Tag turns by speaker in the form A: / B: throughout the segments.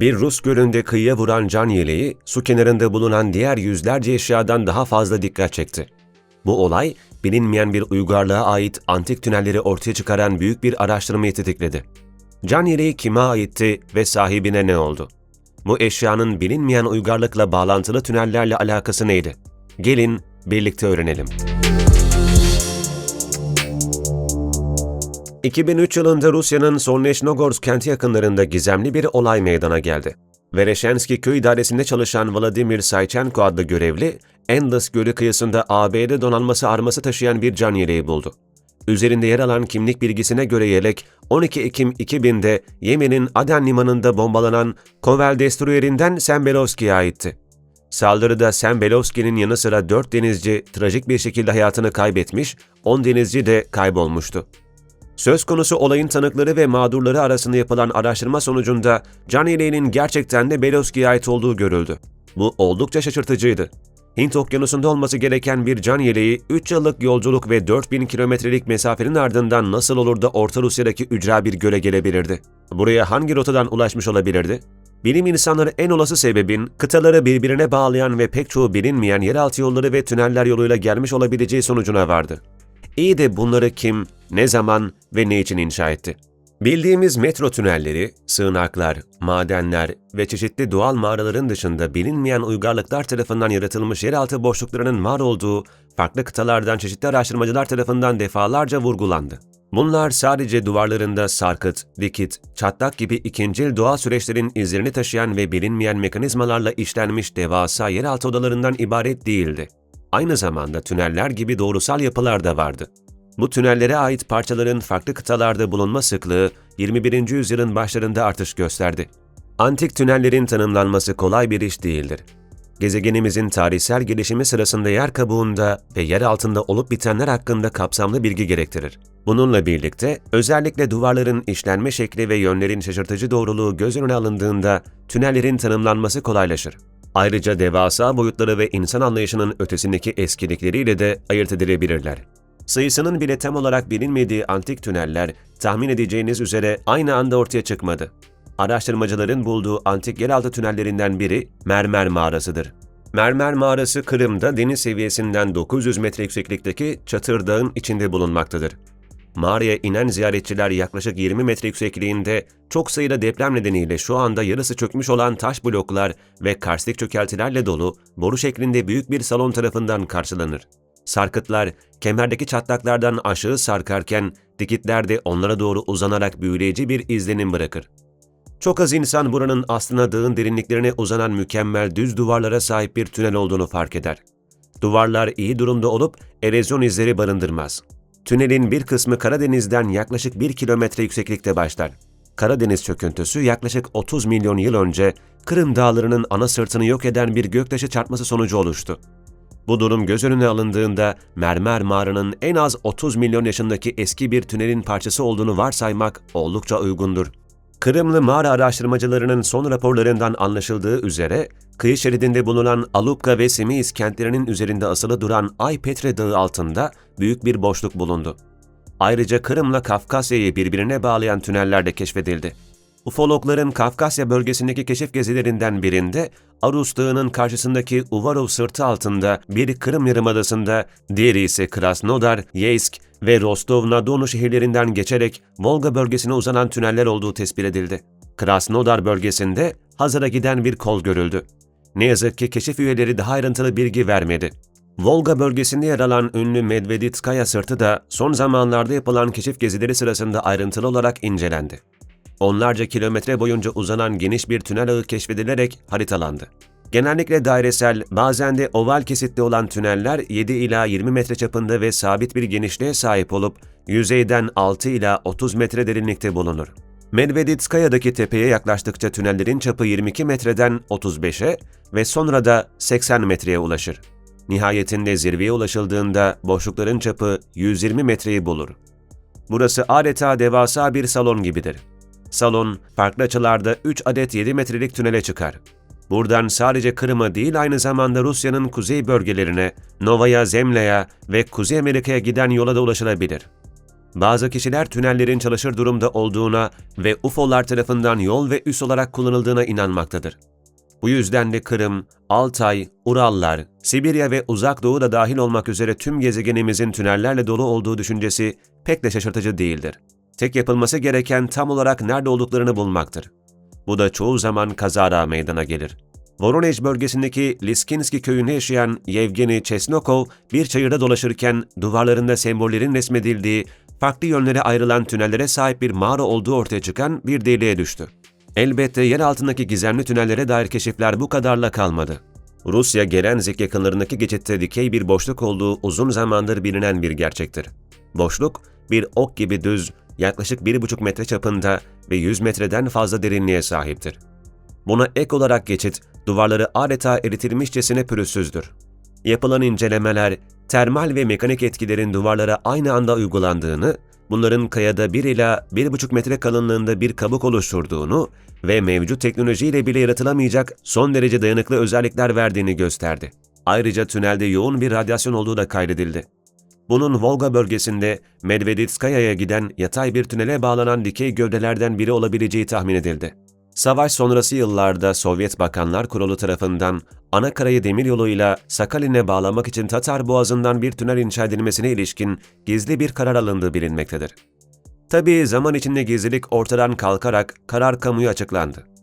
A: Bir Rus gölünde kıyıya vuran can yeleği, su kenarında bulunan diğer yüzlerce eşyadan daha fazla dikkat çekti. Bu olay, bilinmeyen bir uygarlığa ait antik tünelleri ortaya çıkaran büyük bir araştırmayı tetikledi. Can yeleği kime aitti ve sahibine ne oldu? Bu eşyanın bilinmeyen uygarlıkla bağlantılı tünellerle alakası neydi? Gelin birlikte öğrenelim. 2003 yılında Rusya'nın Solneşnogorsk kenti yakınlarında gizemli bir olay meydana geldi. Vereşenski köy idaresinde çalışan Vladimir Saychenko adlı görevli, Endless Gölü kıyısında ABD donanması arması taşıyan bir can yeleği buldu. Üzerinde yer alan kimlik bilgisine göre yelek, 12 Ekim 2000'de Yemen'in Aden limanında bombalanan Kovel Destroyer'inden Sembelovski'ye aitti. Saldırıda Sembelovski'nin yanı sıra 4 denizci trajik bir şekilde hayatını kaybetmiş, 10 denizci de kaybolmuştu. Söz konusu olayın tanıkları ve mağdurları arasında yapılan araştırma sonucunda can yeleğinin gerçekten de Beloski'ye ait olduğu görüldü. Bu oldukça şaşırtıcıydı. Hint okyanusunda olması gereken bir can yeleği 3 yıllık yolculuk ve 4000 kilometrelik mesafenin ardından nasıl olur da Orta Rusya'daki ücra bir göle gelebilirdi? Buraya hangi rotadan ulaşmış olabilirdi? Bilim insanları en olası sebebin kıtaları birbirine bağlayan ve pek çoğu bilinmeyen yeraltı yolları ve tüneller yoluyla gelmiş olabileceği sonucuna vardı. İyi de bunları kim, ne zaman ve ne için inşa etti? Bildiğimiz metro tünelleri, sığınaklar, madenler ve çeşitli doğal mağaraların dışında bilinmeyen uygarlıklar tarafından yaratılmış yeraltı boşluklarının var olduğu farklı kıtalardan çeşitli araştırmacılar tarafından defalarca vurgulandı. Bunlar sadece duvarlarında sarkıt, dikit, çatlak gibi ikincil doğal süreçlerin izlerini taşıyan ve bilinmeyen mekanizmalarla işlenmiş devasa yeraltı odalarından ibaret değildi. Aynı zamanda tüneller gibi doğrusal yapılar da vardı. Bu tünellere ait parçaların farklı kıtalarda bulunma sıklığı 21. yüzyılın başlarında artış gösterdi. Antik tünellerin tanımlanması kolay bir iş değildir. Gezegenimizin tarihsel gelişimi sırasında yer kabuğunda ve yer altında olup bitenler hakkında kapsamlı bilgi gerektirir. Bununla birlikte özellikle duvarların işlenme şekli ve yönlerin şaşırtıcı doğruluğu göz önüne alındığında tünellerin tanımlanması kolaylaşır. Ayrıca devasa boyutları ve insan anlayışının ötesindeki eskilikleriyle de ayırt edilebilirler. Sayısının bile tam olarak bilinmediği antik tüneller tahmin edeceğiniz üzere aynı anda ortaya çıkmadı. Araştırmacıların bulduğu antik yeraltı tünellerinden biri Mermer Mağarası'dır. Mermer Mağarası Kırım'da deniz seviyesinden 900 metre yükseklikteki Çatır Dağı'nın içinde bulunmaktadır. Mağaraya inen ziyaretçiler yaklaşık 20 metre yüksekliğinde çok sayıda deprem nedeniyle şu anda yarısı çökmüş olan taş bloklar ve karstik çökeltilerle dolu boru şeklinde büyük bir salon tarafından karşılanır. Sarkıtlar kemerdeki çatlaklardan aşağı sarkarken dikitler de onlara doğru uzanarak büyüleyici bir izlenim bırakır. Çok az insan buranın aslında dağın derinliklerine uzanan mükemmel düz duvarlara sahip bir tünel olduğunu fark eder. Duvarlar iyi durumda olup erozyon izleri barındırmaz. Tünelin bir kısmı Karadeniz'den yaklaşık 1 kilometre yükseklikte başlar. Karadeniz çöküntüsü yaklaşık 30 milyon yıl önce Kırım dağlarının ana sırtını yok eden bir göktaşı çarpması sonucu oluştu. Bu durum göz önüne alındığında mermer mağaranın en az 30 milyon yaşındaki eski bir tünelin parçası olduğunu varsaymak oldukça uygundur. Kırımlı mağara araştırmacılarının son raporlarından anlaşıldığı üzere, kıyı şeridinde bulunan Alupka ve Semiz kentlerinin üzerinde asılı duran Aypetre Dağı altında büyük bir boşluk bulundu. Ayrıca Kırım'la Kafkasya'yı birbirine bağlayan tüneller de keşfedildi. Ufologların Kafkasya bölgesindeki keşif gezilerinden birinde Arus Dağı'nın karşısındaki Uvarov sırtı altında biri Kırım Yarımadası'nda, diğeri ise Krasnodar, Yeysk ve Rostov-na-Donu şehirlerinden geçerek Volga bölgesine uzanan tüneller olduğu tespit edildi. Krasnodar bölgesinde Hazar'a giden bir kol görüldü. Ne yazık ki keşif üyeleri daha ayrıntılı bilgi vermedi. Volga bölgesinde yer alan ünlü Medveditskaya sırtı da son zamanlarda yapılan keşif gezileri sırasında ayrıntılı olarak incelendi. Onlarca kilometre boyunca uzanan geniş bir tünel ağı keşfedilerek haritalandı. Genellikle dairesel, bazen de oval kesitli olan tüneller 7 ila 20 metre çapında ve sabit bir genişliğe sahip olup yüzeyden 6 ila 30 metre derinlikte bulunur. Medveditskaya'daki tepeye yaklaştıkça tünellerin çapı 22 metreden 35'e ve sonra da 80 metreye ulaşır. Nihayetinde zirveye ulaşıldığında boşlukların çapı 120 metreyi bulur. Burası adeta devasa bir salon gibidir. Salon, farklı açılarda 3 adet 7 metrelik tünele çıkar. Buradan sadece Kırım'a değil aynı zamanda Rusya'nın kuzey bölgelerine, Novaya Zemlya'ya ve Kuzey Amerika'ya giden yola da ulaşılabilir. Bazı kişiler tünellerin çalışır durumda olduğuna ve UFO'lar tarafından yol ve üs olarak kullanıldığına inanmaktadır. Bu yüzden de Kırım, Altay, Urallar, Sibirya ve Uzak Doğu da dahil olmak üzere tüm gezegenimizin tünellerle dolu olduğu düşüncesi pek de şaşırtıcı değildir. Tek yapılması gereken tam olarak nerede olduklarını bulmaktır. Bu da çoğu zaman kazara meydana gelir. Voronezh bölgesindeki Liskinski köyünde yaşayan Yevgeni Chesnokov bir çayırda dolaşırken duvarlarında sembollerin resmedildiği, farklı yönlere ayrılan tünellere sahip bir mağara olduğu ortaya çıkan bir deliğe düştü. Elbette yer altındaki gizemli tünellere dair keşifler bu kadarla kalmadı. Rusya Gelenzik yakınlarındaki geçitte dikey bir boşluk olduğu uzun zamandır bilinen bir gerçektir. Boşluk, bir ok gibi düz, yaklaşık 1,5 metre çapında ve 100 metreden fazla derinliğe sahiptir. Buna ek olarak geçit, duvarları adeta eritilmişçesine pürüzsüzdür. Yapılan incelemeler, termal ve mekanik etkilerin duvarlara aynı anda uygulandığını, bunların kayada 1 ila 1,5 metre kalınlığında bir kabuk oluşturduğunu ve mevcut teknolojiyle bile yaratılamayacak son derece dayanıklı özellikler verdiğini gösterdi. Ayrıca tünelde yoğun bir radyasyon olduğu da kaydedildi. Bunun Volga bölgesinde Medveditskaya'ya giden yatay bir tünele bağlanan dikey gövdelerden biri olabileceği tahmin edildi. Savaş sonrası yıllarda Sovyet Bakanlar Kurulu tarafından ana karayı demiryoluyla Sakalin'e bağlamak için Tatar Boğazı'ndan bir tünel inşa edilmesine ilişkin gizli bir karar alındığı bilinmektedir. Tabii zaman içinde gizlilik ortadan kalkarak karar kamuya açıklandı.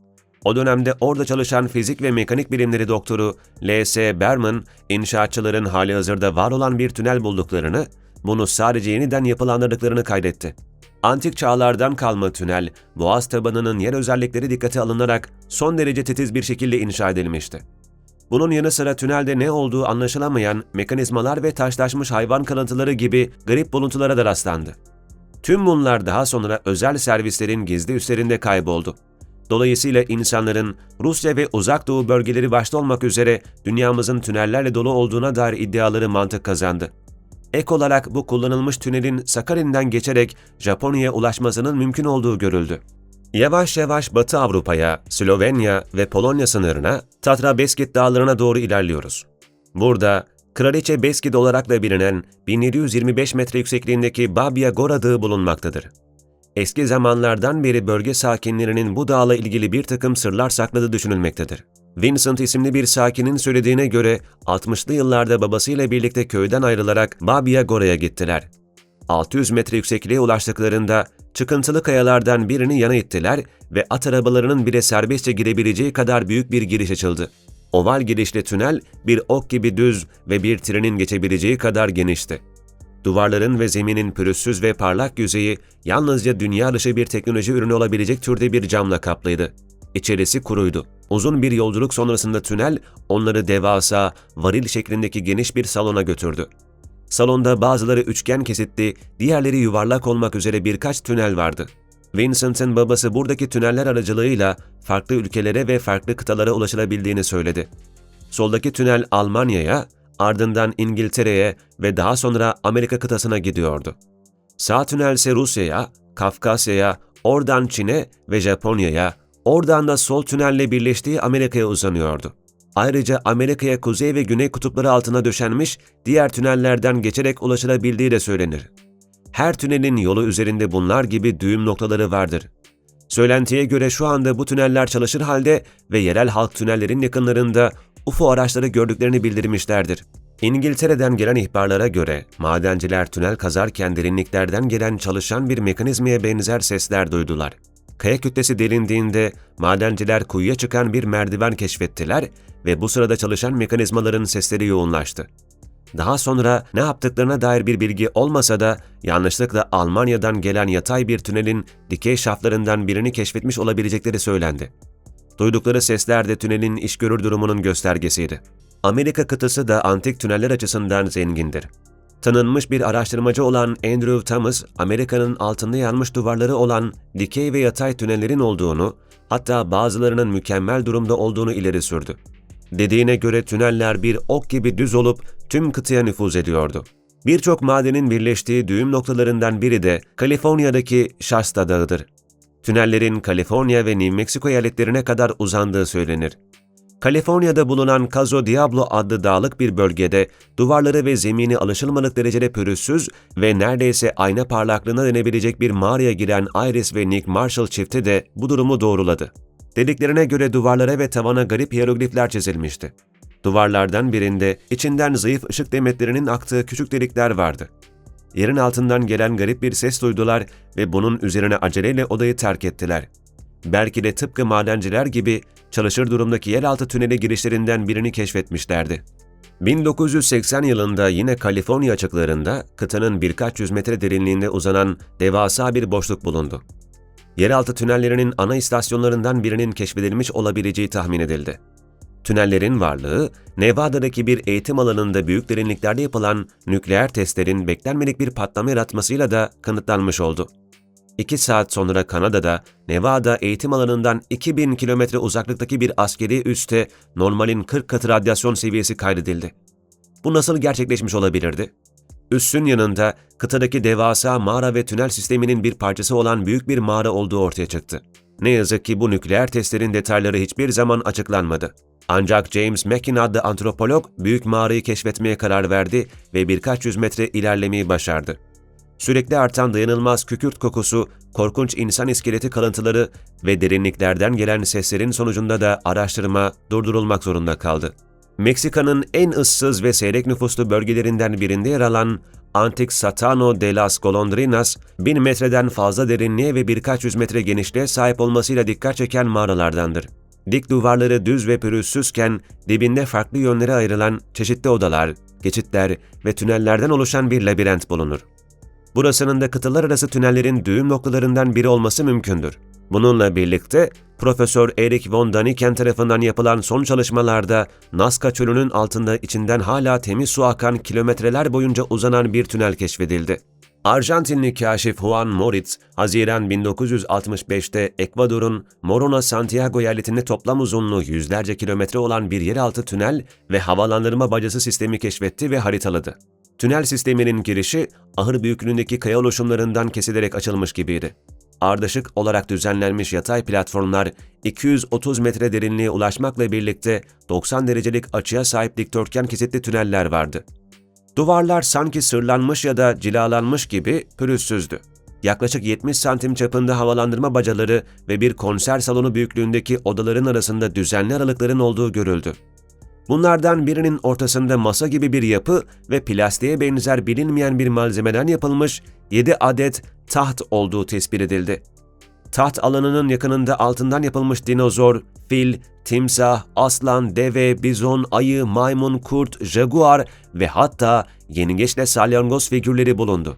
A: O dönemde orada çalışan fizik ve mekanik bilimleri doktoru L.S. Berman, inşaatçıların hali hazırda var olan bir tünel bulduklarını, bunu sadece yeniden yapılandırdıklarını kaydetti. Antik çağlardan kalma tünel, boğaz tabanının yer özellikleri dikkate alınarak son derece titiz bir şekilde inşa edilmişti. Bunun yanı sıra tünelde ne olduğu anlaşılamayan mekanizmalar ve taşlaşmış hayvan kalıntıları gibi garip buluntulara da rastlandı. Tüm bunlar daha sonra özel servislerin gizli üslerinde kayboldu. Dolayısıyla insanların Rusya ve Uzak Doğu bölgeleri başta olmak üzere dünyamızın tünellerle dolu olduğuna dair iddiaları mantık kazandı. Ek olarak bu kullanılmış tünelin Sakarin'den geçerek Japonya'ya ulaşmasının mümkün olduğu görüldü. Yavaş yavaş Batı Avrupa'ya, Slovenya ve Polonya sınırına, Tatra Beskid dağlarına doğru ilerliyoruz. Burada Kraliçe Beskid olarak da bilinen 1725 metre yüksekliğindeki Babia Gora Dağı bulunmaktadır. Eski zamanlardan beri bölge sakinlerinin bu dağla ilgili bir takım sırlar sakladığı düşünülmektedir. Vincent isimli bir sakinin söylediğine göre 60'lı yıllarda babasıyla birlikte köyden ayrılarak Babia Gora'ya gittiler. 600 metre yüksekliğe ulaştıklarında çıkıntılı kayalardan birini yana ittiler ve at arabalarının bile serbestçe girebileceği kadar büyük bir giriş açıldı. Oval girişli tünel bir ok gibi düz ve bir trenin geçebileceği kadar genişti. Duvarların ve zeminin pürüzsüz ve parlak yüzeyi yalnızca dünya dışı bir teknoloji ürünü olabilecek türde bir camla kaplıydı. İçerisi kuruydu. Uzun bir yolculuk sonrasında tünel onları devasa, varil şeklindeki geniş bir salona götürdü. Salonda bazıları üçgen kesitli, diğerleri yuvarlak olmak üzere birkaç tünel vardı. Vincent'ın babası buradaki tüneller aracılığıyla farklı ülkelere ve farklı kıtalara ulaşılabildiğini söyledi. Soldaki tünel Almanya'ya, ardından İngiltere'ye ve daha sonra Amerika kıtasına gidiyordu. Sağ tünel ise Rusya'ya, Kafkasya'ya, oradan Çin'e ve Japonya'ya, oradan da sol tünelle birleştiği Amerika'ya uzanıyordu. Ayrıca Amerika'ya kuzey ve güney kutupları altına döşenmiş diğer tünellerden geçerek ulaşılabildiği de söylenir. Her tünelin yolu üzerinde bunlar gibi düğüm noktaları vardır. Söylentiye göre şu anda bu tüneller çalışır halde ve yerel halk tünellerin yakınlarında UFO araçları gördüklerini bildirmişlerdir. İngiltere'den gelen ihbarlara göre madenciler tünel kazarken derinliklerden gelen çalışan bir mekanizmaya benzer sesler duydular. Kaya kütlesi delindiğinde madenciler kuyuya çıkan bir merdiven keşfettiler ve bu sırada çalışan mekanizmaların sesleri yoğunlaştı. Daha sonra ne yaptıklarına dair bir bilgi olmasa da yanlışlıkla Almanya'dan gelen yatay bir tünelin dikey şaftlarından birini keşfetmiş olabilecekleri söylendi. Duydukları sesler de tünelin iş görür durumunun göstergesiydi. Amerika kıtası da antik tüneller açısından zengindir. Tanınmış bir araştırmacı olan Andrew Thomas, Amerika'nın altında yanmış duvarları olan dikey ve yatay tünellerin olduğunu, hatta bazılarının mükemmel durumda olduğunu ileri sürdü. Dediğine göre tüneller bir ok gibi düz olup tüm kıtaya nüfuz ediyordu. Birçok madenin birleştiği düğüm noktalarından biri de Kaliforniya'daki Shasta Dağı'dır. Tünellerin Kaliforniya ve New Mexico eyaletlerine kadar uzandığı söylenir. Kaliforniya'da bulunan Caso Diablo adlı dağlık bir bölgede duvarları ve zemini alışılmadık derecede pürüzsüz ve neredeyse ayna parlaklığına denebilecek bir mağaraya giren Iris ve Nick Marshall çifti de bu durumu doğruladı. Dediklerine göre duvarlara ve tavana garip hieroglifler çizilmişti. Duvarlardan birinde içinden zayıf ışık demetlerinin aktığı küçük delikler vardı. Yerin altından gelen garip bir ses duydular ve bunun üzerine aceleyle odayı terk ettiler. Belki de tıpkı madenciler gibi çalışır durumdaki yeraltı tüneli girişlerinden birini keşfetmişlerdi. 1980 yılında yine Kaliforniya açıklarında kıtanın birkaç yüz metre derinliğinde uzanan devasa bir boşluk bulundu. Yeraltı tünellerinin ana istasyonlarından birinin keşfedilmiş olabileceği tahmin edildi. Tünellerin varlığı, Nevada'daki bir eğitim alanında büyük derinliklerde yapılan nükleer testlerin beklenmedik bir patlama yaratmasıyla da kanıtlanmış oldu. İki saat sonra Kanada'da, Nevada eğitim alanından 2000 kilometre uzaklıktaki bir askeri üste normalin 40 katı radyasyon seviyesi kaydedildi. Bu nasıl gerçekleşmiş olabilirdi? Üssün yanında kıtadaki devasa mağara ve tünel sisteminin bir parçası olan büyük bir mağara olduğu ortaya çıktı. Ne yazık ki bu nükleer testlerin detayları hiçbir zaman açıklanmadı. Ancak James Mackin adlı antropolog büyük mağarayı keşfetmeye karar verdi ve birkaç yüz metre ilerlemeyi başardı. Sürekli artan dayanılmaz kükürt kokusu, korkunç insan iskeleti kalıntıları ve derinliklerden gelen seslerin sonucunda da araştırma durdurulmak zorunda kaldı. Meksika'nın en ıssız ve seyrek nüfuslu bölgelerinden birinde yer alan Antik Satano de las Golondrinas, bin metreden fazla derinliğe ve birkaç yüz metre genişliğe sahip olmasıyla dikkat çeken mağaralardandır. Dik duvarları düz ve pürüzsüzken dibinde farklı yönlere ayrılan çeşitli odalar, geçitler ve tünellerden oluşan bir labirent bulunur. Burasının da kıtalar arası tünellerin düğüm noktalarından biri olması mümkündür. Bununla birlikte Profesör Erik von Daniken tarafından yapılan son çalışmalarda Nazca çölünün altında içinden hala temiz su akan kilometreler boyunca uzanan bir tünel keşfedildi. Arjantinli kaşif Juan Moritz, Haziran 1965'te Ekvador'un Morona Santiago eyaletinde toplam uzunluğu yüzlerce kilometre olan bir yeraltı tünel ve havalandırma bacası sistemi keşfetti ve haritaladı. Tünel sisteminin girişi ahır büyüklüğündeki kaya oluşumlarından kesilerek açılmış gibiydi. Ardışık olarak düzenlenmiş yatay platformlar 230 metre derinliğe ulaşmakla birlikte 90 derecelik açıya sahip dikdörtgen kesitli tüneller vardı. Duvarlar sanki sırlanmış ya da cilalanmış gibi pürüzsüzdü. Yaklaşık 70 santim çapında havalandırma bacaları ve bir konser salonu büyüklüğündeki odaların arasında düzenli aralıkların olduğu görüldü. Bunlardan birinin ortasında masa gibi bir yapı ve plastiğe benzer bilinmeyen bir malzemeden yapılmış 7 adet taht olduğu tespit edildi. Taht alanının yakınında altından yapılmış dinozor, fil, timsah, aslan, deve, bizon, ayı, maymun, kurt, jaguar ve hatta yengeçle salyangoz figürleri bulundu.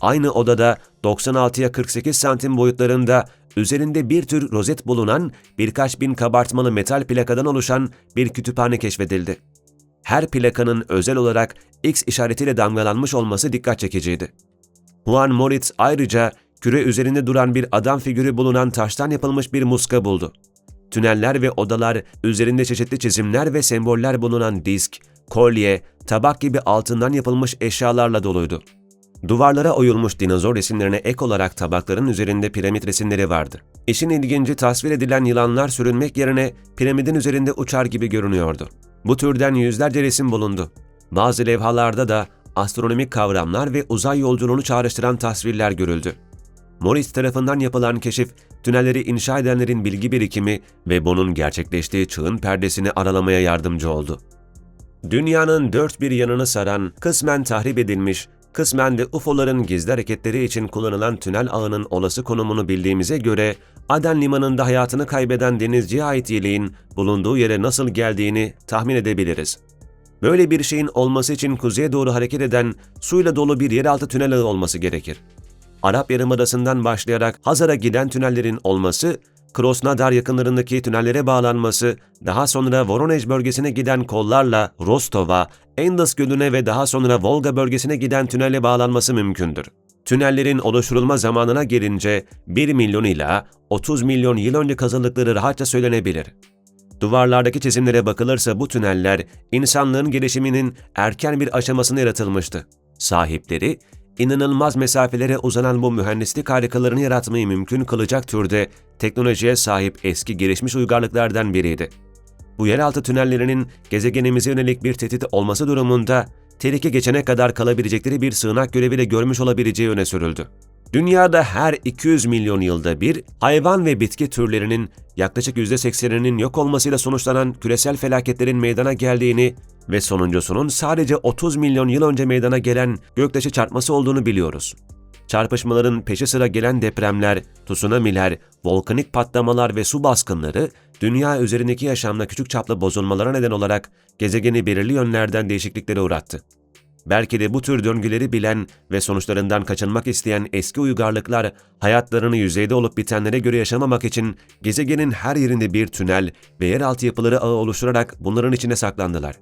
A: Aynı odada 96'ya 48 santim boyutlarında üzerinde bir tür rozet bulunan birkaç bin kabartmalı metal plakadan oluşan bir kütüphane keşfedildi. Her plakanın özel olarak X işaretiyle damgalanmış olması dikkat çekiciydi. Juan Moritz ayrıca küre üzerinde duran bir adam figürü bulunan taştan yapılmış bir muska buldu. Tüneller ve odalar üzerinde çeşitli çizimler ve semboller bulunan disk, kolye, tabak gibi altından yapılmış eşyalarla doluydu. Duvarlara oyulmuş dinozor resimlerine ek olarak tabakların üzerinde piramit resimleri vardı. İşin ilginci tasvir edilen yılanlar sürünmek yerine piramidin üzerinde uçar gibi görünüyordu. Bu türden yüzlerce resim bulundu. Bazı levhalarda da astronomik kavramlar ve uzay yolculuğunu çağrıştıran tasvirler görüldü. Morris tarafından yapılan keşif, tünelleri inşa edenlerin bilgi birikimi ve bunun gerçekleştiği çağın perdesini aralamaya yardımcı oldu. Dünyanın dört bir yanını saran, kısmen tahrip edilmiş, kısmen de UFO'ların gizli hareketleri için kullanılan tünel ağının olası konumunu bildiğimize göre, Aden limanında hayatını kaybeden denizciye ait yeleğin bulunduğu yere nasıl geldiğini tahmin edebiliriz. Böyle bir şeyin olması için kuzeye doğru hareket eden suyla dolu bir yeraltı tünel ağı olması gerekir. Arap Yarımadası'ndan başlayarak Hazar'a giden tünellerin olması, Krosnodar yakınlarındaki tünellere bağlanması, daha sonra Voronezh bölgesine giden kollarla Rostov'a, Indus Gölü'ne ve daha sonra Volga bölgesine giden tünelle bağlanması mümkündür. Tünellerin oluşturulma zamanına gelince 1 milyon ila 30 milyon yıl önce kazıldıkları rahatça söylenebilir. Duvarlardaki çizimlere bakılırsa bu tüneller insanlığın gelişiminin erken bir aşamasında yaratılmıştı. Sahipleri, inanılmaz mesafelere uzanan bu mühendislik harikalarını yaratmayı mümkün kılacak türde teknolojiye sahip eski gelişmiş uygarlıklardan biriydi. bu yeraltı tünellerinin gezegenimize yönelik bir tehdit olması durumunda tehlike geçene kadar kalabilecekleri bir sığınak göreviyle görmüş olabileceği öne sürüldü. Dünyada her 200 milyon yılda bir hayvan ve bitki türlerinin yaklaşık %80'inin yok olmasıyla sonuçlanan küresel felaketlerin meydana geldiğini ve sonuncusunun sadece 30 milyon yıl önce meydana gelen göktaşı çarpması olduğunu biliyoruz. Çarpışmaların peşi sıra gelen depremler, tsunamiler, volkanik patlamalar ve su baskınları dünya üzerindeki yaşamla küçük çaplı bozulmalara neden olarak gezegeni belirli yönlerden değişikliklere uğrattı. Belki de bu tür döngüleri bilen ve sonuçlarından kaçınmak isteyen eski uygarlıklar hayatlarını yüzeyde olup bitenlere göre yaşamamak için gezegenin her yerinde bir tünel ve yeraltı yapıları ağı oluşturarak bunların içine saklandılar.